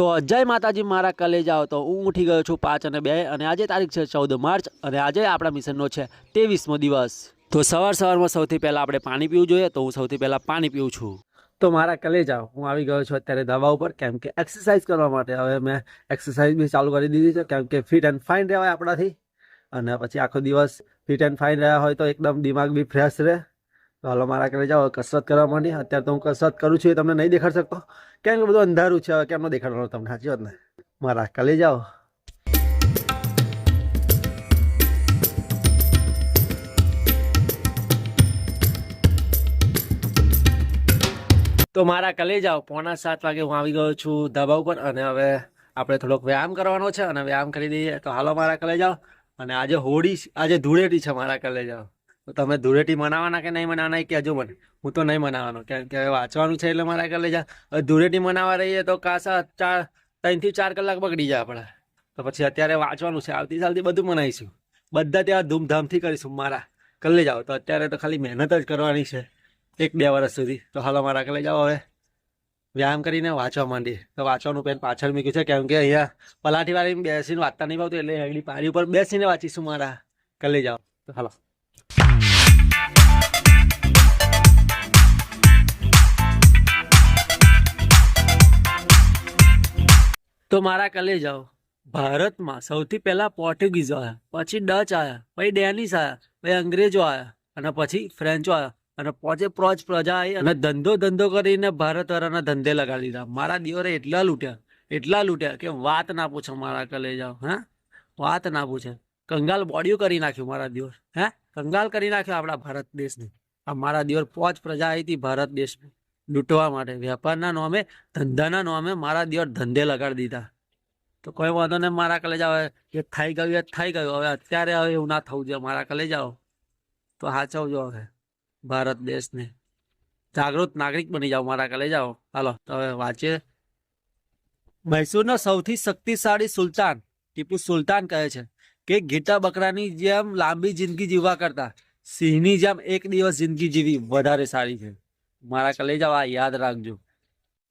તો જય માતાજી, મારા કલેજાઓ તો હું ઉઠી ગયો છું પાંચ અને બે અને આજે તારીખ છે ચૌદ માર્ચ અને આજે આપણા મિશનનો છે ત્રેવીસમો દિવસ. તો સવાર સવારમાં સૌથી પહેલાં આપણે પાણી પીવું જોઈએ તો હું સૌથી પહેલાં પાણી પીવું છું. તો મારા કલેજાઓ હું આવી ગયો છું અત્યારે દવા ઉપર કેમ કે એક્સરસાઇઝ કરવા માટે. હવે મેં એક્સરસાઇઝ બી ચાલુ કરી દીધી છે કેમ કે ફિટ એન્ડ ફાઇન રહેવાય આપણાથી. અને પછી આખો દિવસ ફિટ એન્ડ ફાઇન રહ્યા હોય તો એકદમ દિમાગ બી ફ્રેશ રહે. હાલો, મારા ઘરે જાઓ, કસરત કરવા માંડી. અત્યારે તો હું કસરત કરું છું, એ તમને નહીં દેખાડી શકતો. કેમ કે બધું અંધારું છે, હવે કેમ ન દેખાડવાનું તમને? સાચી વાત ને? મારા કલે જાઓ. તો મારા કલે જાઓ. પોણા સાત વાગે હું આવી ગયો છું ધાબા ઉપર અને હવે આપણે થોડોક વ્યાયામ કરવાનો છે અને વ્યાયામ કરી દઈએ. તો હાલો, મારા કલે જાઓ. અને આજે હોળી, આજે ધૂળેટી છે મારા કલે જાઓ. તો તમે ધૂળેટી મનાવવાના કે નહીં મનાવવાના એ કહેજો મને. હું તો નહીં મનાવવાનો કેમ કે વાંચવાનું છે એટલે મારા કલે જા. ધૂળેટી મનાવવા રહીએ તો કાસા ચાર, ત્રણથી ચાર કલાક બગડી જાય આપણે. તો પછી અત્યારે વાંચવાનું છે. આવતી સાલથી બધું મનાવીશું બધા ત્યાં ધૂમધામથી કરીશું. મારા કલે જાઓ. તો અત્યારે તો ખાલી મહેનત જ કરવાની છે. એક બે વર્ષ સુધી. તો હાલો મારા કલે જાઓ હવે. વ્યાયામ કરીને વાંચવા માંડીએ. તો વાંચવાનું પેન પાછળ મૂક્યું છે. કેમ કે અહીંયા પલાઠી વાળી બેસીને વાંચતા નહીં ભાવતું. એટલે એની પાણી ઉપર બેસીને વાંચીશું મારા કલે જાઓ. તો હાલો. તો મારા કલે જાઓ. ભારતમાં સૌથી પહેલાં પોર્ટુગીઝો આવ્યા પછી ડચ આવ્યા પછી ડેનિશ આવ્યા પછી અંગ્રેજો આવ્યા અને પછી ફ્રેન્ચો આવ્યા અને પોચે પ્રોચ પ્રજા આવી અને ધંધો ધંધો કરીને ભારત વાળાના ધંધે લગાડી દીધા. મારા દિયોરે એટલા લૂંટ્યા એટલા લૂંટ્યા કે વાત ના પૂછો મારા કલે જાઓ, હા? વાત ના પૂછે. કંગાલ બોડીઓ કરી નાખ્યું મારા દિવસ હે? કંગાલ કરી નાખ્યો આપણા ભારત દેશને. આ મારા દિવસ પોચ પ્રજા આવી હતી ભારત દેશમાં લૂંટવા માટે. વેપારના નામે, ધંધાના નામે મારા દિવસ ધંધે લગાડી દીધા. તો કોઈ વાંધો નહીં, મારા કલે જાઓ એ થઈ ગયું, એ થઈ ગયું. હવે અત્યારે હવે એવું ના થવું જોઈએ, મારા કલે જાઓ તો સાચવજો હવે, ભારત દેશને. જાગૃત નાગરિક બની જાઓ મારા કલે જાઓ હાલો, તો હવે વાંચીએ. મૈસૂરનો સૌથી શક્તિશાળી સુલતાન, ટીપુ સુલતાન કહે છે કે, ઘેટા બકરાની જેમ લાંબી જિંદગી જીવવા કરતા, સિંહની જેમ એક દિવસ જિંદગી જીવી વધારે સારી છે. મારા કલે જાઓ આ યાદ રાખજો.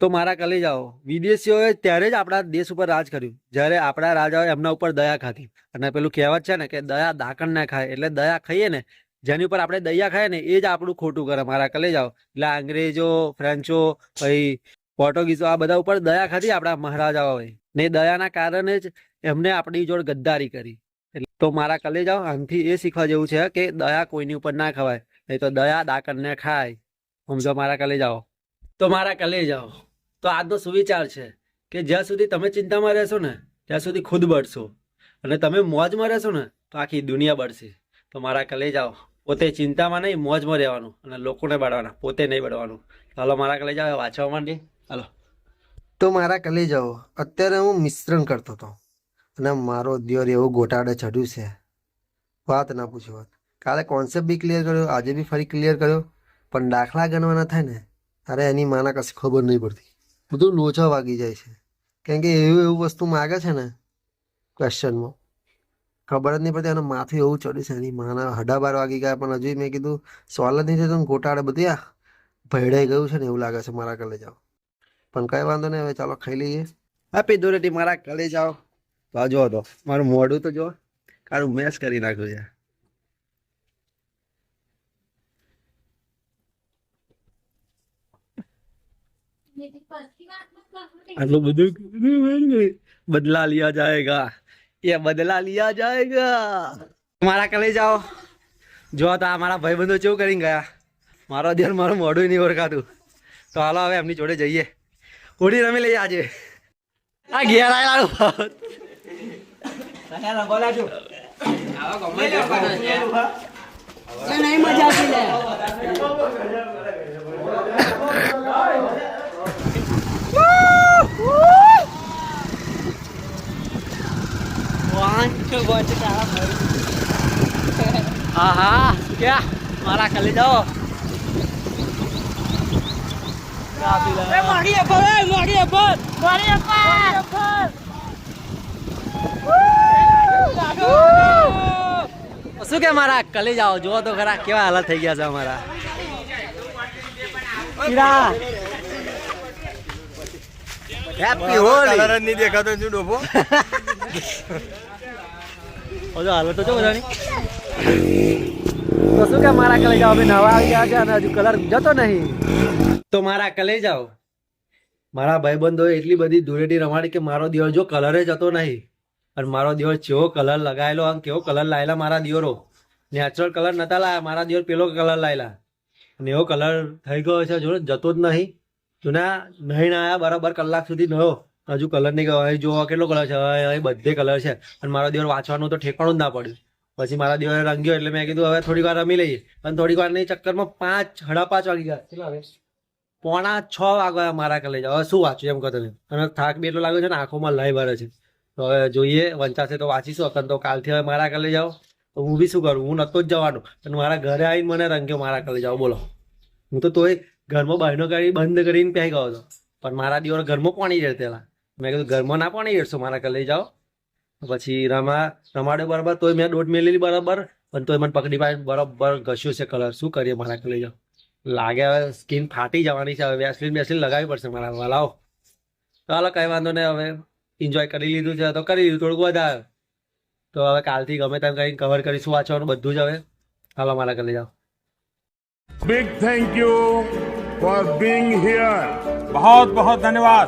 તો મારા કલે જાઓ વિદેશીઓએ ત્યારે જ આપણા દેશ ઉપર રાજ કર્યું. જ્યારે આપણા રાજાઓ એમના ઉપર દયા ખાધી. અને પેલું કહેવત છે ને કે દયા દાકણ ના ખાય, એટલે દયા ખાઈએ ને, જેની ઉપર આપણે દયા ખાય ને, એ જ આપણું ખોટું કરે. મારા કલે જાઓ એટલે અંગ્રેજો, ફ્રેન્ચો, પછી પોર્ટુગીઝો, આ બધા ઉપર દયા ખાધી આપણા મહારાજાઓએ. ને દયાના કારણે જ એમને આપણી જોડ ગદ્દારી કરી. તો મારા કલે જાઓ આમથી એ શીખવા જેવું છે કે દયા કોઈની ઉપર ના ખવાય. નહીં તો દયા દાકણને ખાય. સમજો મારા કલે જાઓ. તો મારા કલે જાઓ. તો આજનો સુવિચાર છે કે જ્યાં સુધી તમે ચિંતામાં રહેશો ને, ત્યાં સુધી ખુદ બળશો. અને તમે મોજમાં રહેશો ને, તો આખી દુનિયા બળશે. તો મારા કલે જાઓ. પોતે ચિંતામાં નહીં, મોજમાં રહેવાનું અને લોકોને બળવાના, પોતે નહીં બળવાનું. હાલો, મારા કલે જાઓ, વાંચવા માંડી હાલો. તો મારા કલે જાઓ. અત્યારે હું મિશ્રણ કરતો હતો. અને મારો દિયોર એવો ગોટાળે ચડ્યું છે. વાત ના પૂછો વાત. કાલે કોન્સેપ્ટ બી ક્લિયર કર્યો, આજે બી ફરી ક્લિયર કર્યો. પણ દાખલા ગણવાના થાય ને અરે એની માના કશી ખબર નહીં પડતી. બધું લોચા વાગી જાય છે. કેમ કે એવું એવું વસ્તુ માગે છે ને ક્વેશ્ચનમાં ખબર જ નહીં પડતી, અને માથું એવું ચડ્યું છે, એની માના હડા બાર વાગી ગયા, પણ હજુ મેં કીધું, સોલ જ નહીં થયું ગોટાળે બધું આ ભેડાઈ ગયું છે ને, એવું લાગે છે મારા કલેજાઓ પણ કઈ વાંધો નહીં, હવે ચાલો ખાઈ લઈએ. આપી દોરેટી મારા કલે જાઓ તો આ જો તો, મારું મોઢું તો જો કારું મેસ કરી નાખ્યું છે. આટલું બધું બદલા લિયા જાયગા. એ બદલા લિયા જાયગા. મારા કલે જાઓ. જો તા મારા ભાઈબંધો કેવું કરીને ગયા? મારો ધ્યાન મારું મોઢું નહીં ઓળખાતું. તો હાલો હવે એમની જોડે જઈએ. હોળી રમી લઈએ આજે. આ ઘેર આવેલા નહીં મજા હા હા ક્યાં? મારા ખાલી જાઓ. મારી અપર મારી અપર મારી અપર શું કે મારા કલી જાઓ? જુઓ તો ખરા કેવા હાલત થઈ ગયા છે અમારા. હેપી હોલી કલર જ નહીં દેખાતો છું ડોફો? હજુ હાલત તો જો બધાની. તો શું કે મારા કલે જાવ અમે નવા આવી ગયા છે અને હજુ કલર જતો નહીં. તો મારા કલે જાઓ મારા ભાઈબંધોએ એટલી બધી ધૂળેટી રમાડી કે મારો દિવસ જો કલર જતો નહીં. અને મારો દિવસ જેવો કલર લગાવેલો આમ કેવો કલર લાયેલા મારા દિયોરો નેચરલ કલર નતા લાયા, મારા દિવસ પેલો કલર લાયેલા. અને એવો કલર થઈ ગયો છે, જો જતો જ નહીં. જૂના નહીં આયા બરાબર કલાક સુધી નયો. હજુ કલર નહીં ગયો જોવા કેટલો કલર છે? હવે બધે કલર છે. અને મારા દિવસ વાંચવાનું તો ઠેકાણું જ ના પડ્યું. પછી મારા દિવસ રંગ્યો એટલે મેં કીધું, હવે થોડીક વાર રમી લઈએ. અને થોડીક વાર નહીં ચક્કરમાં પાંચ, સાડા પાંચ વાગી ગયા. કેટલા હવે પોણા છ વાગ્યા મારા કલેજ હવે શું વાંચ્યું એમ કહો અને થાક બી એટલો લાગ્યો છે ને, આંખોમાં લઈ ભરે છે. તો હવે જોઈએ વંચાશે તો વાંચીશું. અકન તો કાલથી હવે મારા કલે જાઓ. તો હું બી શું કરું? હું નતો જ જવાનું. અને મારા ઘરે આવીને મને રંગ્યો મારા કલે જાઓ, બોલો. હું તો તોય ઘરમાં બહેનો કરી બંધ કરીને પહે ગયો હતો. પણ મારા દિવસ ઘરમાં પાણી જડતેલા મેં કીધું, ઘરમાં ના પાણી એડસો મારા ઘરે લઈ જાઓ. પછી રમા, રમાડ્યો બરાબર, તોય મેં દોટ મેલેલી બરાબર, પણ તોય મને પકડી પાડી, બરાબર ઘસ્યો છે કલર શું કરીએ, મારા ઘરે લઈ જાઓ. લાગે હવે સ્કીન ફાટી જવાની છે, હવે વેસલીન વેસલીન લગાવી પડશે મારા વાલાઓ ચાલો, કંઈ વાંધો નહીં, હવે એન્જોય કરી લીધું છે, તો કરી લીધું, થોડુંક વધારે. તો હવે કાલથી ગમે તેમ કંઈ કવર કરીશું વાંચવાનું, બધું જ હવે. હાલો મારા ઘરે જાઓ. Big thank you for being here બહુ બહુ ધન્યવાદ.